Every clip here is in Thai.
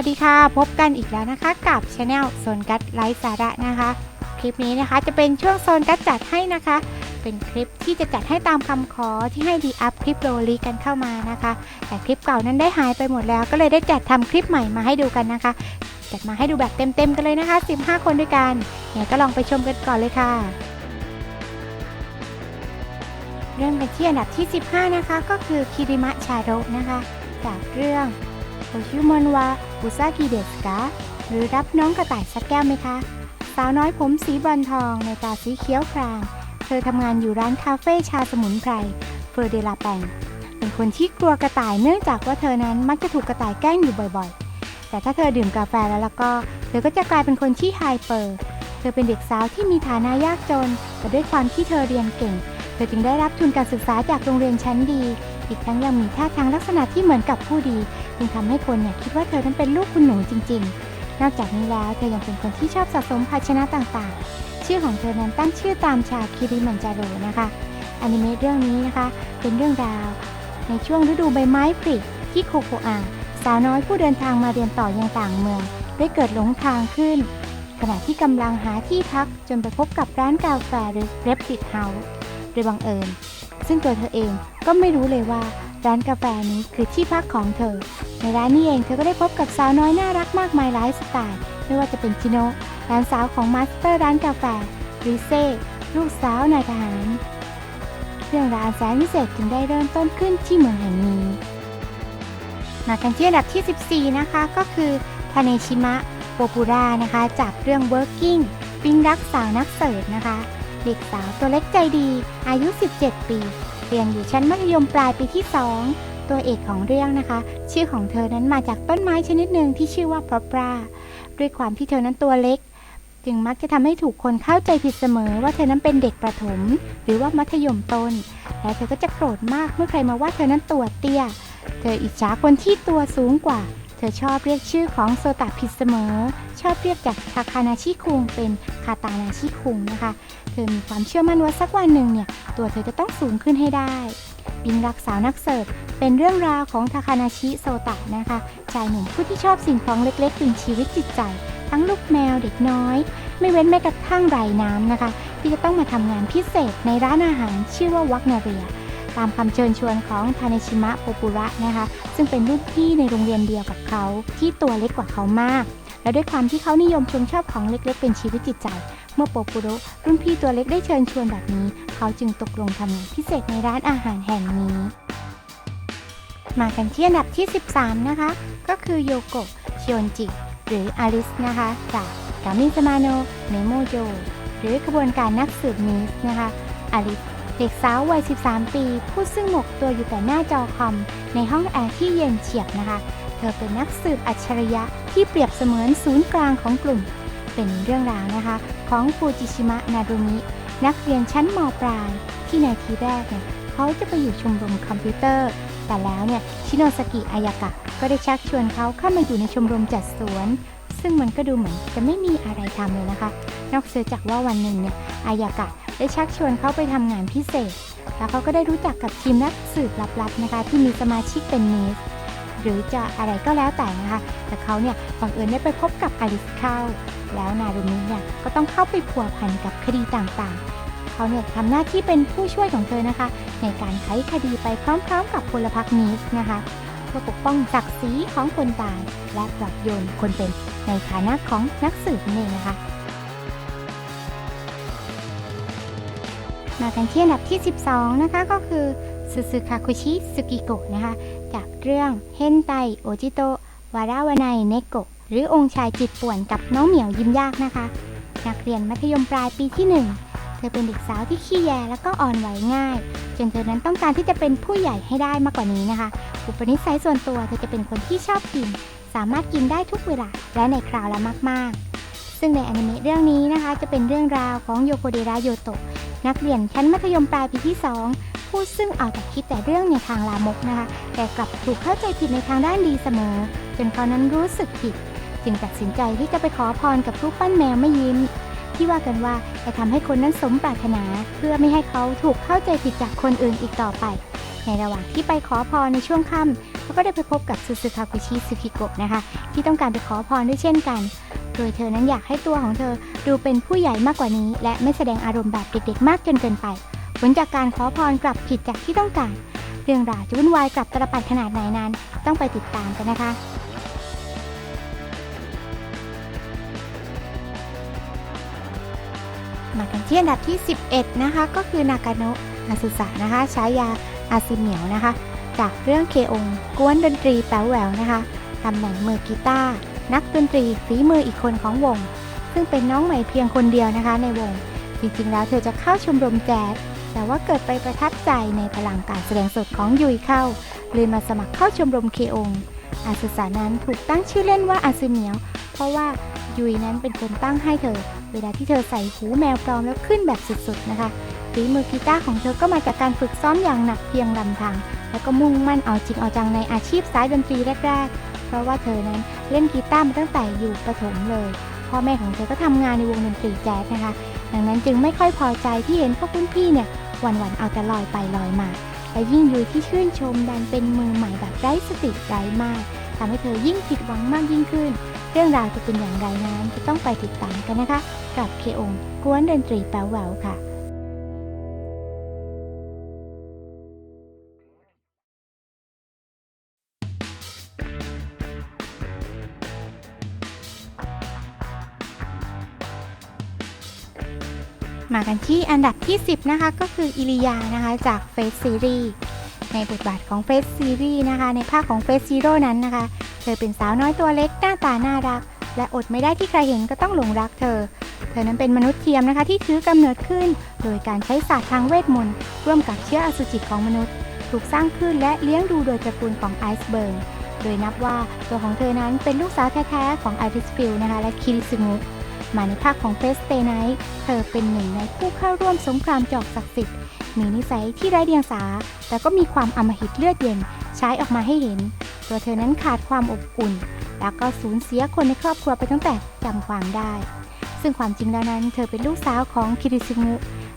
วัสดีค่ะ พบกันอีกแล้วนะคะกับช anel โซนกัดไลฟ์สาระนะคะ คลิปนี้นะคะจะเป็นช่วงโซนกัดจัดให้นะคะ เป็นคลิปที่จะจัดให้ตามคำขอที่ให้ดีอัพคลิปโรลีกันเข้ามานะคะ แต่คลิปเก่านั้นได้หายไปหมดแล้ว ก็เลยได้จัดทำคลิปใหม่มาให้ดูกันนะคะ จัดมาให้ดูแบบเต็มๆกันเลยนะคะ 15 คนด้วยกันเนี่ยก็ลองไปชมกันก่อนเลยค่ะเริ่มกันที่อันดับที่ 15 นะคะ ก็คือคิริมะชาโรนะคะ จากเรื่อง โอชิมอนวาอุซากิเดสกะหรือรับน้องกระต่ายสักแก้วไหมคะ สาวน้อยผมสีบอลทองในตาสีเขียวครามเธอทำงานอยู่ร้านคาเฟ่ชาสมุนไพรเฟอร์เดลาแปงเป็นคนที่กลัวกระต่ายเนื่องจากว่าเธอนั้นมักจะถูกกระต่ายแกล้งอยู่บ่อยๆ แต่ถ้าเธอดื่มกาแฟแล้วแล้วก็ เธอก็จะกลายเป็นคนที่ไฮเปอร์ เธอเป็นเด็กสาวที่มีฐานะยากจน แต่ด้วยความที่เธอเรียนเก่ง เธอจึงได้รับทุนการศึกษาจากโรงเรียนชั้นดี อีกทั้งยังมีท่าทางลักษณะที่เหมือนกับผู้ดี จึงทำให้คนเนี่ยคิดว่าเธอนั้นเป็นลูกคุณหนูจริง ๆ นอกจากนี้แล้วเธอยังเป็นคนที่ชอบสะสมภาชนะต่างๆ ชื่อของเธอนั้นตั้งชื่อตามชาคิริมันจาโรนะคะอนิเมะเรื่องนี้นะคะ เป็นเรื่องราว ในช่วงฤดูใบไม้ผลิที่โคโคอาสาวน้อยผู้เดินทางมาเรียนต่อยังต่างเมือง ได้เกิดหลงทางขึ้น ขณะที่กำลังหาที่พักจนไปพบกับร้านกาแฟหรือเรปติดเฮาส์โดยบังเอิญ ซึ่งตัวเธอเองก็ไม่รู้เลยว่า ร้านกาแฟนี้คือที่พักของเธอ ในร้านนี้เองเธอก็ได้พบกับสาวน้อยน่ารักมากมายหลายสไตล์ ไม่ว่าจะเป็นชิโนะหลานสาวของมาสเตอร์ร้านกาแฟริเซ่ลูกสาวนายทหารเรื่องราวแสนวิเศษจึงได้เริ่มต้นขึ้นที่เมืองแห่งนี้ มากันที่อันดับที่ 14 นะคะ ก็คือทาเนชิมะโปปุรานะคะ จากเรื่อง Working ปิงรักสาวนักเสิร์ฟนะคะ เด็กสาวตัวเล็กใจดี อายุ 17 ปี เรียนอยู่ชั้นมัธยมปลายปีที่ 2 ตัวเอกของเรื่องนะคะ ชื่อของเธอนั้นมาจากต้นไม้ชนิดหนึ่งที่ชื่อว่าพรปราด้วยความที่เธอนั้นตัวเล็ก จึงมักจะทำให้ถูกคนเข้าใจผิดเสมอว่าเธอนั้นเป็นเด็กประถม หรือว่ามัธยมต้น และเธอก็จะโกรธมากเมื่อใครมาว่าเธอนั้นตัวเตี้ย เธออิจฉาคนที่ตัวสูงกว่า เธอชอบเรียกชื่อของโซตะผิดเสมอ ชอบเรียกจากทาคานาชิคุงเป็นคาตานาชิคุงนะคะ เธอมีความเชื่อมั่นว่าสักวันหนึ่งเนี่ย ตัวเธอจะต้องสูงขึ้นให้ได้ บิงรักสาวนักเสิร์ฟเป็นเรื่องราวของทาคานาชิโซตะนะคะชายหนุ่มผู้ที่ชอบสิ่งของเล็กๆเป็นชีวิตจิตใจ ทั้งลูกแมวเด็กน้อย ไม่เว้นแม้กระทั่งไรน้ำนะคะ ที่จะต้องมาทำงานพิเศษในร้านอาหารชื่อว่าวักนาเรีย ตามคำเชิญชวนของทาเนชิมะโปปุระนะคะ ซึ่งเป็นรุ่นพี่ในโรงเรียนเดียวกับเขาที่ตัวเล็กกว่าเขามาก และด้วยความที่เขานิยมชมชอบของเล็กๆ เป็นชีวิตจิตใจ เมื่อโปปุระรุ่นพี่ตัวเล็กได้เชิญชวนแบบนี้ เขาจึงตกลงทำงานพิเศษในร้านอาหารแห่งนี้ มากันที่อันดับที่ 13 นะคะ ก็คือโยโกะชิโอนจิหรืออลิสนะคะจากกามินสมาโนเนโมโจหรือขบวนการนักสืบนิสนะคะอลิส เด็กสาววัย 13 ปี ผู้ซึ่งหมกตัวอยู่แต่หน้าจอคอม ในห้องแอร์ที่เย็นเฉียบนะคะ เธอเป็นนักสืบอัจฉริยะที่เปรียบเสมือนศูนย์กลางของกลุ่ม เป็นเรื่องราวนะคะ ของฟูจิชิมะนารุมิ นักเรียนชั้นมปลาย ที่ในทีแรกเนี่ยเขาจะไปอยู่ชมรมคอมพิวเตอร์ แต่แล้วเนี่ยชิโนสกิอายากะ ก็ได้ชักชวนเขาเข้ามาอยู่ในชมรมจัดสวน ซึ่งมันก็ดูเหมือนจะไม่มีอะไรทำเลยนะคะ นอกเสียจากว่าวันหนึ่งเนี่ยอายากะ ได้ชักชวนเขาไปทำงานพิเศษ แล้วเขาก็ได้รู้จักกับทีมนักสืบลับๆนะคะ ที่มีสมาชิกเป็นเนสหรือจะอะไรก็แล้วแต่นะคะ แต่เขาเนี่ยบังเอิญได้ไปพบกับอลิสเข้า แล้วนารุมิเนี่ยก็ต้องเข้าไปพัวพันกับคดีต่างๆ เขาเนี่ยทำหน้าที่เป็นผู้ช่วยของเธอนะคะ ในการไขคดีไปพร้อมๆ กับพลพรรคเนสนะคะเพื่อปกป้องศักดิ์ศรีของคนตาย และปลอบโยนคนเป็นในฐานะของนักสืบนั่นเองนะคะ มากันที่อันดับที่ 12 นะคะก็คือสุสึคาคุชิสุกิโกะนะคะ จากเรื่องเฮนไตโอจิโตวาราวาไนเนโกะหรือองค์ชายจิตป่วนกับน้องเหมียวยิ้มยากนะคะ นักเรียนมัธยมปลายปีที่ 1 เธอเป็นเด็กสาวที่ขี้แยแล้วก็อ่อนไหวง่าย จนเธอนั้นต้องการที่จะเป็นผู้ใหญ่ให้ได้มากกว่านี้นะคะ อุปนิสัยส่วนตัวเธอจะเป็นคนที่ชอบกิน สามารถกินได้ทุกเวลาและในคราวละมากๆ ซึ่งในอนิเมะเรื่องนี้นะคะจะเป็นเรื่องราวของโยโคเดระโยโตะนักเรียนชั้นมัธยมปลายปีที่ 2 ผู้ซึ่งเอาแต่คิดแต่เรื่องในทางลามกนะคะ แต่กลับถูกเข้าใจผิดในทางด้านดีเสมอ จนเขานั้นรู้สึกผิด จึงตัดสินใจที่จะไปขอพรกับรูปปั้นแมวไม่ยิ้ม ที่ว่ากันว่าจะทำให้คนนั้นสมปรารถนา เพื่อไม่ให้เขาถูกเข้าใจผิดจากคนอื่นอีกต่อไป ในระหว่างที่ไปขอพรในช่วงค่ำแล้วก็ได้ไปพบกับซูซูคากุชิซึคิโกะนะคะ ที่ต้องการไปขอพรด้วยเช่นกัน โดยเธอนั้นอยากให้ตัวของเธอดูเป็นผู้ใหญ่มากกว่านี้ และไม่แสดงอารมณ์แบบเด็กๆ มากจนเกินไป ผลจากการขอพรกลับผิดจากที่ต้องการ เรื่องราวจะวุ่นวายกลับตรปัดขนาดไหนนั้น ต้องไปติดตามกันนะคะมากันที่อันดับที่ 11 นะคะ ก็คือนากาโนะอาสุสะนะคะฉายาอาซิเหมียวนะคะ จากเรื่องเคองกวนดนตรีแป๋วแหววนะคะตำแหน่งมือกีตาร์ นักดนตรีฝีมืออีกคนของวง ซึ่งเป็นน้องใหม่เพียงคนเดียวนะคะในวง จริงๆ แล้วเธอจะเข้าชมรมแจ๊สแต่ว่าเกิดไปประทับใจในพลังการแสดงสดของยุยเข้าเลยมาสมัครเข้าชมรมเคองอาสุสานั้นถูกตั้งชื่อเล่นว่าอาซึเหมียว เพราะว่ายุยนั้นเป็นคนตั้งให้เธอ เวลาที่เธอใส่หูแมวปลอมแล้วขึ้นแบบสุดๆนะคะฝีมือกีตาร์ของเธอก็มาจากการฝึกซ้อมอย่างหนักเพียงลำพัง แล้วก็มุ่งมั่นเอาจริงเอาจังในอาชีพสายดนตรีแรกๆ เพราะว่าเธอนั้นเล่นกีตาร์มาตั้งแต่อยู่ประถมเลย พ่อแม่ของเธอก็ทำงานในวงดนตรีแจ๊สนะคะ ดังนั้นจึงไม่ค่อยพอใจที่เห็นพวกรุ่นพี่เนี่ยวันๆเอาแต่ลอยไปลอยมาและยิ่งยุยที่ชื่นชมดันเป็นมือใหม่แบบไร้สติไร้มากทำให้เธอยิ่งผิดหวังมากยิ่งขึ้น เรื่องราวจะเป็นอย่างไรนั้นจะต้องไปติดตามกันนะคะ กับเคองกวนดนตรีแป๋วแหววค่ะ มากันที่อันดับที่ 10 นะคะ ก็คืออิริยานะคะจากเฟสซีรีส์ในบทบาทของเฟสซีรีส์นะคะ ในภาคของเฟสซีโร่นั้นนะคะ เธอเป็นสาวน้อยตัวเล็กหน้าตาน่ารัก และอดไม่ได้ที่ใครเห็นก็ต้องหลงรักเธอ เธอนั้นเป็นมนุษย์เทียมนะคะที่ถือกำเนิดขึ้น โดยการใช้ศาสตร์ทางเวทมนต์ร่วมกับเชื้ออสุจิของมนุษย์ ถูกสร้างขึ้นและเลี้ยงดูโดยตระกูลของไอซ์เบิร์นโดยนับว่าตัวของเธอนั้นเป็นลูกสาวแท้ๆของไอริสฟิลนะคะและคิริซึงุ มาในภาคของเฟสเตไนท์เธอเป็นหนึ่งในผู้เข้าร่วมสงครามจอกศักดิ์สิทธิ์มีนิสัยที่ไร้เดียงสา แต่ก็มีความอมหิตเลือดเย็นใช้ออกมาให้เห็น ตัวเธอนั้นขาดความอบอุ่น แล้วก็สูญเสียคนในครอบครัวไปตั้งแต่จำความได้ ซึ่งความจริงแล้วนั้น เธอเป็นลูกสาวของคิริซึงุ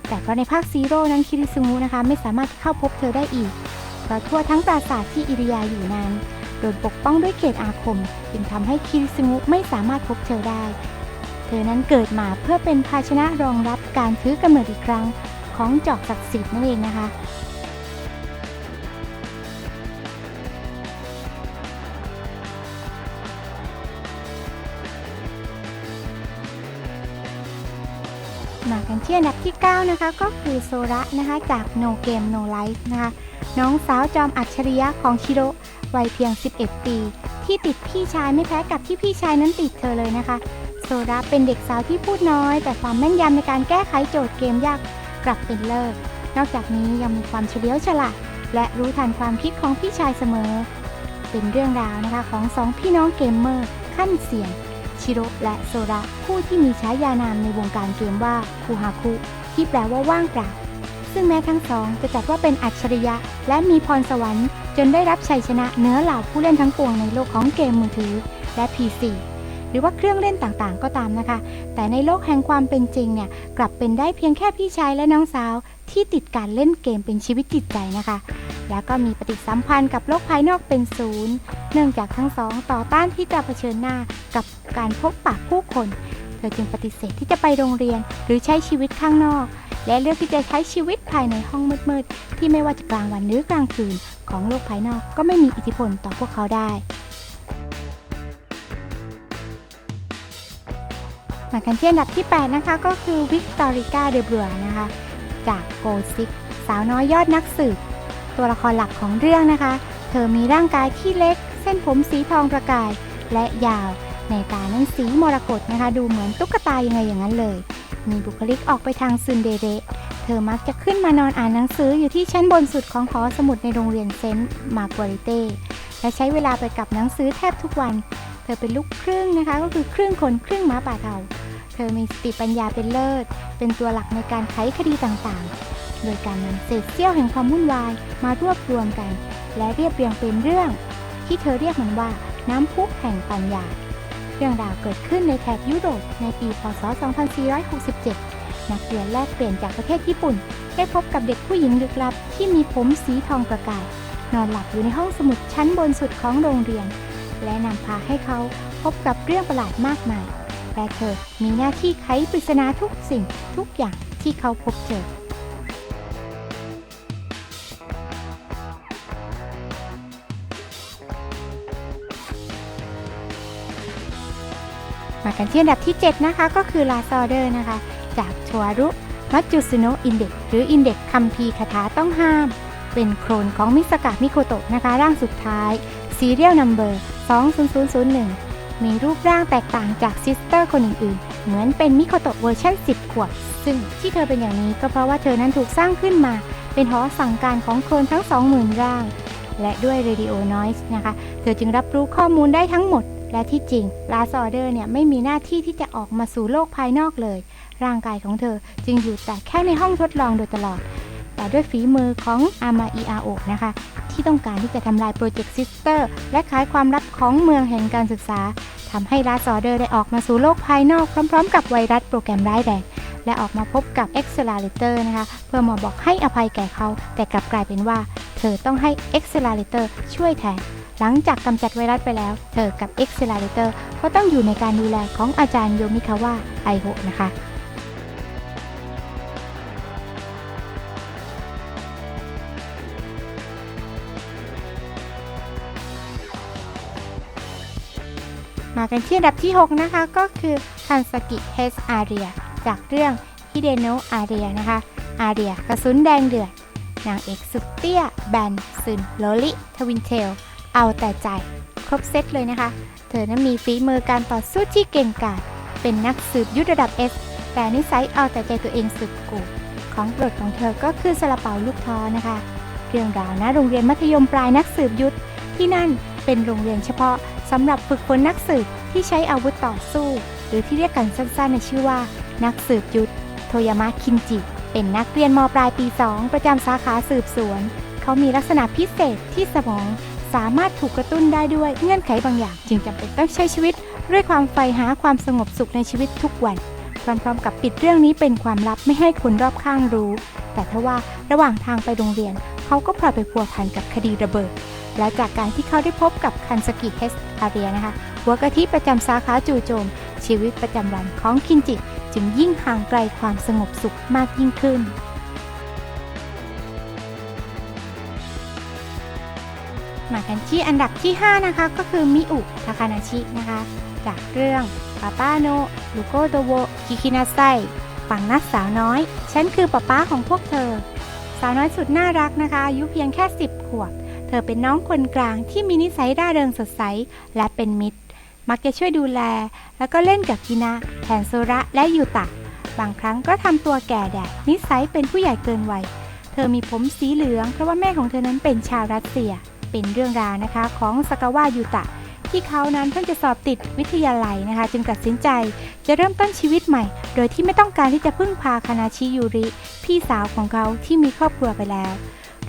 แต่เพราะในภาคซีโร่นั้นคิริซึงุนะคะไม่สามารถเข้าพบเธอได้อีก เพราะทั่วทั้งปราสาทที่อิริยาอยู่นั้นโดนปกป้องด้วยเขตอาคม จึงทำให้คิริซึงุไม่สามารถพบเธอได้ ธอนั้นเกิดมาเพื่อเป็นภาชนะรองรับการถือกำเนิดอีกครั้งของจอกศักดิ์สิทธิ์นั่นเองนะคะ มากันที่อันดับที่ 9 นะคะ ก็คือโซระนะคะจาก No Game No Life นะคะ น้องสาวจอมอัจฉริยะของชิโร่วัยเพียง 11 ปี ที่ติดพี่ชายไม่แพ้กับที่พี่ชายนั้นติดเธอเลยนะคะ ซระเป็นเด็กสาวที่พูดน้อย แต่ความแม่นยำในการแก้ไขโจทย์เกมยากกลับเป็นเลิศนอกจากนี้ยังมีความเฉลียวฉลาดและรู้ทันความคิดของพี่ชายเสมอ เป็นเรื่องราวนะคะของสองพี่น้องเกมเมอร์ ขั้นเสี่ยง ชิโร่และโซระผู้ที่มีฉายานามในวงการเกมว่าคูฮาคุที่แปลว่าว่างเปล่าซึ่งแม้ทั้งสองจะจัดว่าเป็นอัจฉริยะ และมีพรสวรรค์ จนได้รับชัยชนะเหนือเหล่าผู้เล่นทั้งปวงในโลกของเกมมือถือและ PC หรือว่าเครื่องเล่นต่างๆ ก็ตามนะคะ แต่ในโลกแห่งความเป็นจริงเนี่ยกลับเป็นได้เพียงแค่พี่ชายและน้องสาว ที่ติดการเล่นเกมเป็นชีวิตจิตใจนะคะ แล้วก็มีปฏิสัมพันธ์กับโลกภายนอกเป็นศูนย์ เนื่องจากทั้งสองต่อต้านที่จะเผชิญหน้ากับการพบปะผู้คน เธอจึงปฏิเสธที่จะไปโรงเรียนหรือใช้ชีวิตข้างนอก และเลือกที่จะใช้ชีวิตภายในห้องมืดๆที่ไม่ว่าจะกลางวันหรือกลางคืนของโลกภายนอกก็ไม่มีอิทธิพลต่อพวกเขาได้ มากันที่อันดับที่ 8 นะคะ ก็คือวิกตอริกาเดบรัวนะคะ จากโกซิกสาวน้อยยอดนักสืบตัวละครหลักของเรื่องนะคะ เธอมีร่างกายที่เล็ก เส้นผมสีทองประกาย และยาว ในตานั้นสีมรกตนะคะ ดูเหมือนตุ๊กตายังไงอย่างนั้นเลย มีบุคลิกออกไปทางซึนเดเรเธอมักจะขึ้นมานอนอ่านหนังสืออยู่ที่ชั้นบนสุดของหอสมุดในโรงเรียนเซนต์มาร์กวริเต้และใช้เวลาไปกับหนังสือแทบทุกวัน เธอเป็นลูกครึ่งนะคะ ก็คือครึ่งคนครึ่งม้าป่าเทา อมีสติปัญญาเป็นเลิศ เป็นตัวหลักในการไขคดีต่างๆ โดยการนำเศษเสี้ยวแห่งความวุ่นวายมารวบรวมกัน และเรียบเรียงเป็นเรื่อง ที่เธอเรียกมันว่าน้ำพุแห่งปัญญา เรื่องราวเกิดขึ้นในแถบยุโรปในปี พศ 2467 นักเรียนแลกเปลี่ยนจากประเทศญี่ปุ่น ได้พบกับเด็กผู้หญิงลึกลับ ที่มีผมสีทองประกายนอนหลับอยู่ในห้องสมุดชั้นบนสุดของโรงเรียน และนำพาให้เขาพบกับเรื่องประหลาดมากมาย และเธอมีหน้าที่ไขปริศนาทุกสิ่งทุกอย่างที่เขาพบเจอ มากันที่อันดับที่ 7 นะคะ ก็คือลาซอเดอร์นะคะ จากชวรุมัจจุสโนอินเด็กหรืออินเด็กคัมภีคาถาต้องห้าม เป็นโครนของมิสกะมิโคโตะนะคะ ร่างสุดท้าย Serial Number 20001 มีรูปร่างแตกต่างจากซิสเตอร์คนอื่นๆ เหมือนเป็นมิโคโตะเวอร์ชัน10 ขวบ ซึ่งที่เธอเป็นอย่างนี้ก็เพราะว่าเธอนั้นถูกสร้างขึ้นมา เป็นหอสั่งการของโคนทั้ง 20,000 ร่าง และด้วย Radio Noise นะคะ เธอจึงรับรู้ข้อมูลได้ทั้งหมด และที่จริงลาซอเดอร์เนี่ยไม่มีหน้าที่ที่จะออกมาสู่โลกภายนอกเลย ร่างกายของเธอจึงอยู่แต่แค่ในห้องทดลองโดยตลอด แต่ด้วยฝีมือของอามาอิอาโอะนะคะ ที่ต้องการที่จะทำลายโปรเจกต์ซิสเตอร์และขายความลับของเมืองแห่งการศึกษาทำให้ลาซอเดอร์ได้ออกมาสู่โลกภายนอกพร้อม ๆ กับไวรัสโปรแกรมร้ายแรงและออกมาพบกับ e x c e l a r a t o r นะคะ เพื่อมาบอกให้อภัยแก่เขา แต่กลับกลายเป็นว่า เธอต้องให้ e x c e l a r a t o r ช่วยแทน หลังจากกำจัดไวรัสไปแล้ว เธอกับ e x c e l a r a t o r ก็ต้องอยู่ในการดูแลของอาจารย์โยมิคาวะไอโฮะนะคะ มากันที่อันดับที่ 6 นะคะ ก็คือคันสกิเฮสอาเรียจากเรื่องฮิเดโนอาเรียนะคะ อาเรียกระสุนแดงเดือดนางเอกสุดเตี้ย แบนซึนโลลิ ทวินเทล เอาแต่ใจ ครบเซตเลยนะคะ เธอนั้นมีฝีมือการต่อสู้ที่เก่งกาจเป็นนักสืบยุทธระดับ S แต่นิสัยเอาแต่ใจตัวเองสุดกูของโปรดของเธอก็คือซาลาเปาลูกท้อนะคะ เรื่องราวนะโรงเรียนมัธยมปลายนักสืบยุทธที่นั่นเป็นโรงเรียนเฉพาะ สำหรับฝึกฝนนักสืบที่ใช้อาวุธต่อสู้ หรือที่เรียกกันสั้นๆในชื่อว่า นักสืบยุทธโทยามะคินจิ เป็นนักเรียนมปลายปี 2 ประจำสาขาสืบสวน เขามีลักษณะพิเศษที่สมอง สามารถถูกกระตุ้นได้ด้วยเงื่อนไขบางอย่าง จึงจำเป็นต้องใช้ชีวิต ด้วยความใฝ่หาความสงบสุขในชีวิตทุกวัน พร้อมๆ กับปิดเรื่องนี้เป็นความลับไม่ให้คนรอบข้างรู้ แต่ทว่าระหว่างทางไปโรงเรียน เขาก็พลอยไปพัวพันกับคดีระเบิด และจากการที่เขาได้พบกับคันสกิเฮสอาเรียนะคะหัวกะทิประจำสาขาจูโจม ชีวิตประจำวันของคินจิ จึงยิ่งห่างไกลความสงบสุขมากยิ่งขึ้นมากันที่อันดับที่ 5 นะคะ ก็คือมิอุทาคานาชินะคะ จากเรื่องป้าป้าโนลูโกโดโวคิคินาไซฝั่งนัดสาวน้อย ฉันคือป้าป้าของพวกเธอ สาวน้อยสุดน่ารักนะคะอายุเพียงแค่ 10 ขวบ เธอเป็นน้องคนกลางที่มีนิสัยร่าเริงสดใส และเป็นมิตร มักจะช่วยดูแล แล้วก็เล่นกับกินะแทนโซระและยูตะ บางครั้งก็ทำตัวแก่แดดนิสัยเป็นผู้ใหญ่เกินวัย เธอมีผมสีเหลือง เพราะว่าแม่ของเธอนั้นเป็นชาวรัสเซีย เป็นเรื่องราวนะคะของสกาวะยูตะ ที่เขานั้นเพิ่งจะสอบติดวิทยาลัยนะคะ จึงตัดสินใจจะเริ่มต้นชีวิตใหม่ โดยที่ไม่ต้องการที่จะพึ่งพาคานาชิยูริ พี่สาวของเขาที่มีครอบครัวไปแล้ว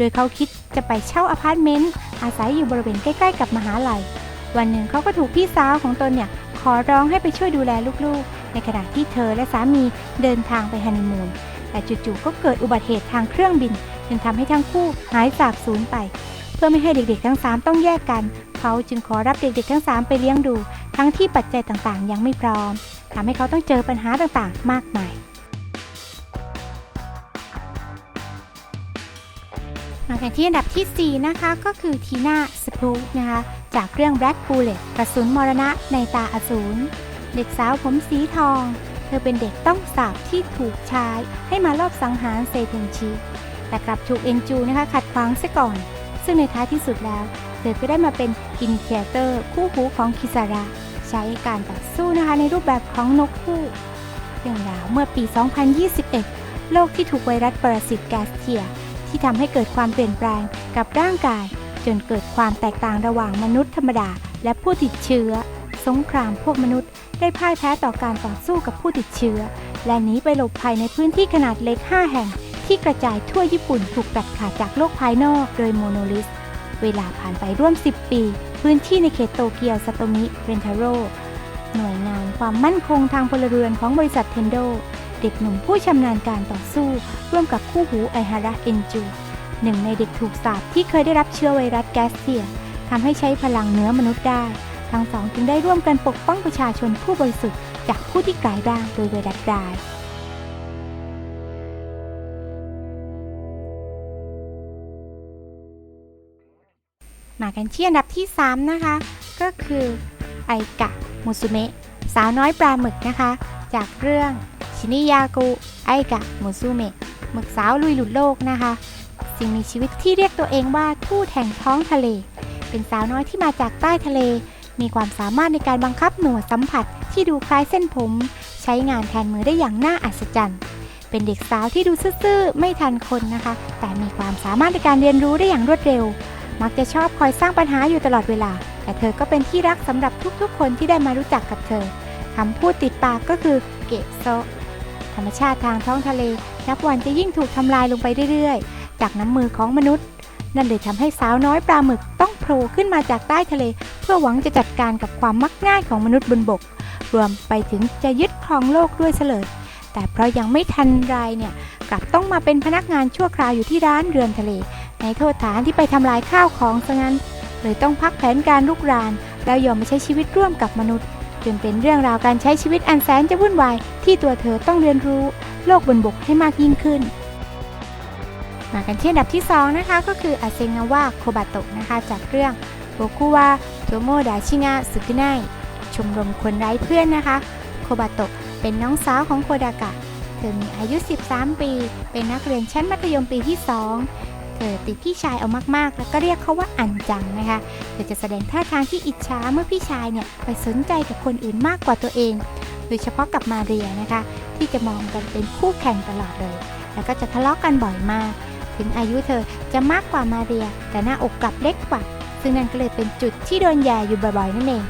ดยเขาคิดจะไปเช่าอพาร์ตเมนต์อาศัยอยู่บริเวณใกล้ ๆ กับมหาลัย วันหนึ่งเขาก็ถูกพี่สาวของตนเนี่ยขอร้องให้ไปช่วยดูแลลูกๆ ในขณะที่เธอและสามีเดินทางไปฮันนีมูน แต่จู่ๆก็เกิดอุบัติเหตุทางเครื่องบินจึงทำให้ทั้งคู่หายสาบสูญไป เพื่อไม่ให้เด็กๆ ทั้ง 3 ต้องแยกกัน เขาจึงขอรับเด็กๆ ทั้ง 3 ไปเลี้ยงดู ทั้งที่ปัจจัยต่างๆ ยังไม่พร้อมทำให้เขาต้องเจอปัญหาต่างๆ มากมาย กันที่อันดับทีสี่ 4 นะคะ ก็คือทีน่าสปรูนะคะ จากเรื่อง Black Bullet กระสุนมรณะในตาอสูร เด็กสาวผมสีทอง เธอเป็นเด็กต้องสาบที่ถูกใช้ให้มาลอบสังหารเซเทนชิแต่กลับถูกเอ็นจูนะคะ ขัดขวางเสียก่อน ซึ่งในท้ายที่สุดแล้ว เธอก็ได้มาเป็นอินิเ a เตอร์คู่หูของคิซาระใช้การต่อสู้นะคะในรูปแบบของนกคู่เรื่องราวเมื่อปี 2021 โลกที่ถูกไวรัสปรสิตแกสเทีย ที่ทำให้เกิดความเปลี่ยนแปลงกับร่างกาย จนเกิดความแตกต่างระหว่างมนุษย์ธรรมดา และผู้ติดเชื้อ สงครามพวกมนุษย์ ได้พ่ายแพ้ต่อการต่อสู้กับผู้ติดเชื้อ และหนีไปหลบภัยในพื้นที่ขนาดเล็ก 5 แห่ง ที่กระจายทั่วญี่ปุ่นถูกตัดขาดจากโลกภายนอกโดยโมโนลิส เวลาผ่านไปร่วม 10 ปี พื้นที่ในเขตโตเกียวซาโตมิเรนทาโรหน่วยงานความมั่นคงทางพลเรือนของบริษัทเทนโด เด็กหนุ่มผู้ชำนาญการต่อสู้ ร่วมกับคู่หูไอฮาระเอนจู หนึ่งในเด็กถูกสาปที่เคยได้รับเชื้อไวรัสแกสเทียทำให้ใช้พลังเนื้อมนุษย์ได้ ทั้งสองจึงได้ร่วมกันปกป้องประชาชนผู้บริสุทธิ์จากผู้ที่กลายร่างโดยไวรัสร้มากันที่อันดับที่ 3 นะคะ ก็คือไอกะมุสุเมะสาวน้อยปลาหมึกนะคะ จากเรื่อง ชินิยากุไอกะมุสุเมะหมึกสาวลุยหลุดโลกนะคะ สิ่งมีชีวิตที่เรียกตัวเองว่าทูตแห่งท้องทะเล เป็นสาวน้อยที่มาจากใต้ทะเล มีความสามารถในการบังคับหนวยสัมผัสที่ดูคล้ายเส้นผม ใช้งานแทนมือได้อย่างน่าอัศจรรย์ เป็นเด็กสาวที่ดูซื่อๆไม่ทันคนนะคะ แต่มีความสามารถในการเรียนรู้ได้อย่างรวดเร็ว มักจะชอบคอยสร้างปัญหาอยู่ตลอดเวลา แต่เธอก็เป็นที่รักสำหรับทุกๆ คนที่ได้มารู้จักกับเธอคำพูดติดปากก็คือเกะโซ ธรรมชาติทางท้องทะเล นับวันจะยิ่งถูกทำลายลงไปเรื่อยๆ จากน้ำมือของมนุษย์ นั่นเลยทำให้สาวน้อยปลาหมึกต้องโผล่ขึ้นมาจากใต้ทะเล เพื่อหวังจะจัดการกับความมักง่ายของมนุษย์บนบก รวมไปถึงจะยึดครองโลกด้วยเสลยแต่เพราะยังไม่ทันไรเนี่ยกลับต้องมาเป็นพนักงานชั่วคราวอยู่ที่ร้านเรือนทะเล ในโทษฐานที่ไปทำลายข้าวของซะงั้นเลยต้องพักแผนการลุกรานแล้วยอมมาใช้ชีวิตร่วมกับมนุษย์ จนเป็นเรื่องราวการใช้ชีวิตอันแสนจะวุ่นวายที่ตัวเธอต้องเรียนรู้โลกบนบกให้มากยิ่งขึ้น มากันที่อันดับที่ 2 นะคะ ก็คืออาเซงาวะโคบาโตะนะคะ จากเรื่องโบคุวะโตโมดาชิงะสึกุไนชมรมคนไร้เพื่อนนะคะ โคบาโตะเป็นน้องสาวของโคดากะ เธอมีอายุ 13 ปี เป็นนักเรียนชั้นมัธยมปีที่ 2 เธอติดพี่ชายเอามากๆ แล้วก็เรียกเขาว่าอันจังนะคะ เธอจะแสดงท่าทางที่อิจฉาเมื่อพี่ชายเนี่ยไปสนใจกับคนอื่นมากกว่าตัวเอง โดยเฉพาะกับมาเรียนะคะ ที่จะมองกันเป็นคู่แข่งตลอดเลย แล้วก็จะทะเลาะกันบ่อยมาก ถึงอายุเธอจะมากกว่ามาเรีย แต่หน้าอกกลับเล็กกว่า ซึ่งนั่นก็เลยเป็นจุดที่โดนแย่อยู่บ่อยๆนั่นเอง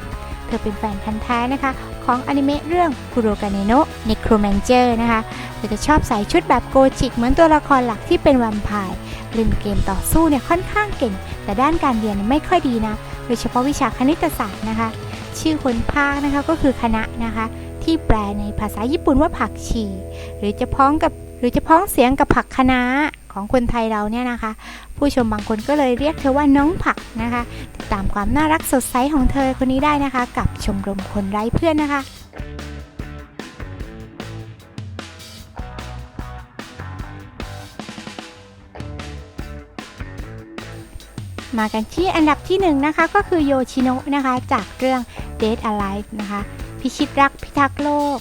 เธอเป็นแฟนพันธ์แท้นะคะของอนิเมะเรื่องคุโรกาเนโนะเนโครแมนเจอร์นะคะเธอจะชอบใส่ชุดแบบโกจิกเหมือนตัวละครหลักที่เป็นแวมไพร์ เล่นเกมต่อสู้เนี่ยค่อนข้างเก่ง แต่ด้านการเรียนไม่ค่อยดีนะ โดยเฉพาะวิชาคณิตศาสตร์นะคะ ชื่อคนภาคนะคะก็คือคณะนะคะ ที่แปลในภาษาญี่ปุ่นว่าผักชีหรือจะพ้องกับหรือจะพ้องเสียงกับผักคะน้าของคนไทยเราเนี่ยนะคะ ผู้ชมบางคนก็เลยเรียกเธอว่าน้องผักนะคะติดตามความน่ารักสดใสของเธอคนนี้ได้นะคะ กับชมรมคนไร้เพื่อนนะคะ มากันที่อันดับที่หนึ่งนะคะก็คือโยชิโนะนะคะจากเรื่อง Dead Alive นะคะ พิชิตรักพิทักษ์โลก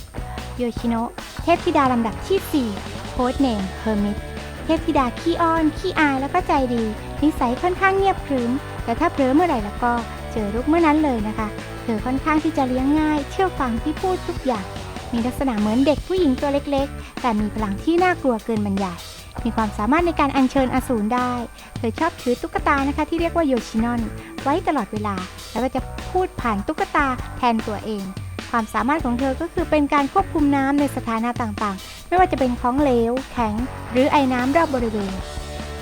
โยชิโนะเทพธิดาลำดับที่ 4 โค้ดเนมเฮอร์มิตเทพธิดาขี้อ้อน ขี้อายแล้วก็ใจดี นิสัยค่อนข้างเงียบขรึม แต่ถ้าเผลอเมื่อไหร่แล้วก็เจอลุกเมื่อนั้นเลยนะคะ เธอค่อนข้างที่จะเลี้ยงง่าย เชื่อฟังที่พูดทุกอย่าง มีลักษณะเหมือนเด็กผู้หญิงตัวเล็ก ๆ แต่มีพลังที่น่ากลัวเกินบรรยาย มีความสามารถในการอัญเชิญอสูรได้ เธอชอบถือตุ๊กตานะคะที่เรียกว่าโยชินอน ไว้ตลอดเวลา แล้วก็จะพูดผ่านตุ๊กตาแทนตัวเอง ความสามารถของเธอก็คือเป็นการควบคุมน้ำในสถานะต่างๆ ไม่ว่าจะเป็นของเหลว แข็ง หรือไอ้น้ำรอบบริเวณ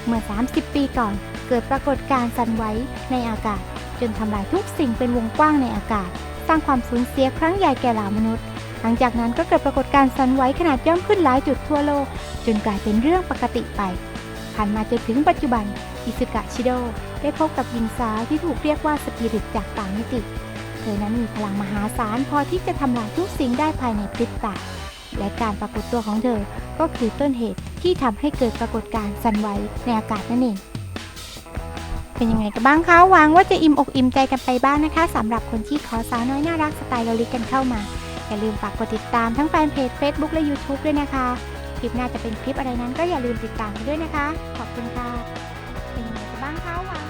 เมื่อ 30 ปีก่อน เกิดปรากฏการณ์สั่นไหวในอากาศ จนทำลายทุกสิ่งเป็นวงกว้างในอากาศ สร้างความสูญเสียครั้งใหญ่แก่เหล่ามนุษย์ หลังจากนั้นก็เกิดปรากฏการณ์สั่นไหวขนาดย่อมขึ้นหลายจุดทั่วโลก จนกลายเป็นเรื่องปกติไป ผ่านมาจนถึงปัจจุบัน อิซึกะชิโดได้พบกับหญิงสาวที่ถูกเรียกว่าสปิริตจากต่างมิติ เธอนั้นมีพลังมหาศาลพอที่จะทำลายทุกสิ่งได้ภายในพริบตา และการปรากฏตัวของเธอ ก็คือต้นเหตุที่ทำให้เกิดปรากฏการณ์สั่นไหวในอากาศนั่นเองเป็นยังไงกันบ้างคะหวังว่าจะอิ่มอกอิ่มใจกันไปบ้างนะคะสำหรับคนที่ขอสาวน้อยน่ารักสไตล์เราลิกันเข้ามา อย่าลืมฝากกดติดตามทั้งแฟนเพจ Facebook และ YouTube ด้วยนะคะ คลิปหน้าจะเป็นคลิปอะไรนั้นก็อย่าลืมติดตามกันด้วยนะคะ ขอบคุณค่ะ เป็นยังไงกันบ้างคะหวังว่า